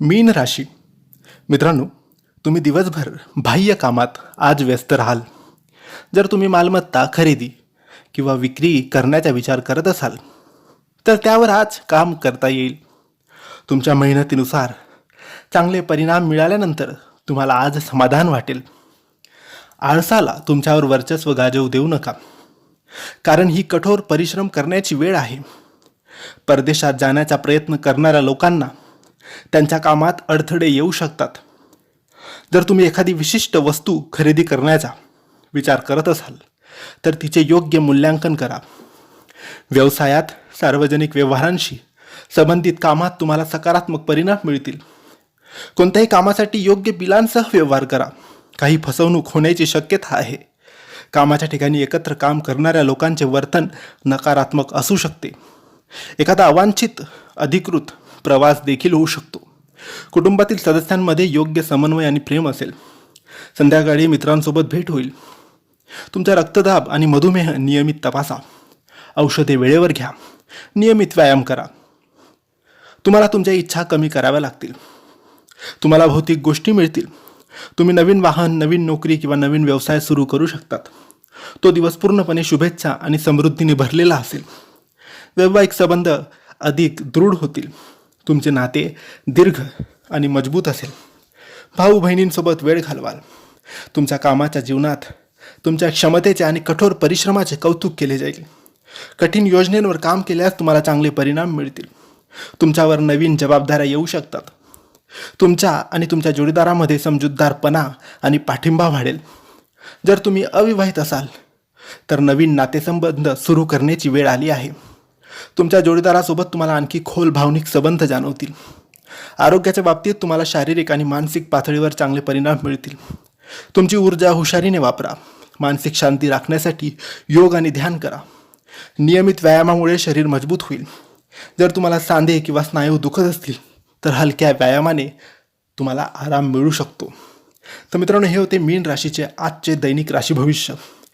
मीन राशी. मित्रांनो तुम्ही दिवसभर बाह्य कामात आज व्यस्त राहाल. जर तुम्ही मालमत्ता खरेदी किंवा विक्री करण्याचा विचार करत असाल तर त्यावर आज काम करता येईल. तुमच्या मेहनतीनुसार चांगले परिणाम मिळाल्यानंतर तुम्हाला आज समाधान वाटेल. आळसाला तुमच्यावर वर्चस्व गाजवू देऊ नका. कारण ही कठोर परिश्रम करण्याची वेळ आहे. परदेशात जाण्याचा प्रयत्न करणाऱ्या लोकांना त्यांच्या कामात अडथळे येऊ शकतात. जर तुम्ही एखादी विशिष्ट वस्तू खरेदी करण्याचा विचार करत असाल तर तिचे योग्य मूल्यांकन करा. व्यवसायात सार्वजनिक व्यवहारांशी संबंधित कामात तुम्हाला सकारात्मक परिणाम मिळतील. कोणत्याही कामासाठी योग्य बिलांसह व्यवहार करा. काही फसवणूक होण्याची शक्यता आहे. कामाच्या ठिकाणी एकत्र काम करणाऱ्या लोकांचे वर्तन नकारात्मक असू शकते. एखादा अवांछित अधिकृत प्रवास देखील होऊ शकतो. कुटुंबातील सदस्यांमध्ये योग्य समन्वय आणि प्रेम असेल. संध्याकाळी मित्रांसोबत भेट होईल. तुमचा रक्तदाब आणि मधुमेह नियमित तपासा. औषधे वेळेवर घ्या. नियमित व्यायाम करा. तुम्हाला तुमच्या इच्छा कमी कराव्या लागतील. तुम्हाला भौतिक गोष्टी मिळतील. तुम्ही नवीन वाहन नवीन नोकरी किंवा नवीन व्यवसाय सुरू करू शकतात. तो दिवस पूर्णपणे शुभेच्छा आणि समृद्धीने भरलेला असेल. वैवाहिक संबंध अधिक दृढ होतील. तुमचे नाते दीर्घ आणि मजबूत असेल. भाऊ बहिणींसोबत वेळ घालवाल. तुमच्या कामाच्या जीवनात तुमच्या क्षमतेचे आणि कठोर परिश्रमाचे कौतुक केले जाईल. कठीण योजनेवर काम केल्यास तुम्हाला चांगले परिणाम मिळतील. तुमच्यावर नवीन जबाबदाऱ्या येऊ शकतात. तुमच्या आणि तुमच्या जोडीदारामध्ये समजूतदारपणा आणि पाठिंबा वाढेल. जर तुम्ही अविवाहित असाल तर नवीन नातेसंबंध सुरू करण्याची वेळ आली आहे. तुमच्या जोडीदारासोबत तुम्हाला आणखी खोल भावनिक संबंध जाणवतील. आरोग्याच्या बाबतीत तुम्हाला शारीरिक आणि मानसिक पातळीवर चांगले परिणाम मिळतील. तुमची ऊर्जा हुशारीने वापरा. मानसिक शांती राखण्यासाठी योग आणि ध्यान करा. नियमित व्यायामामुळे शरीर मजबूत होईल. जर तुम्हाला सांधे किंवा स्नायू दुखत असतील तर हलक्या व्यायामाने तुम्हाला आराम मिळू शकतो. तर मित्रांनो हे होते मीन राशीचे आजचे दैनिक राशी भविष्य.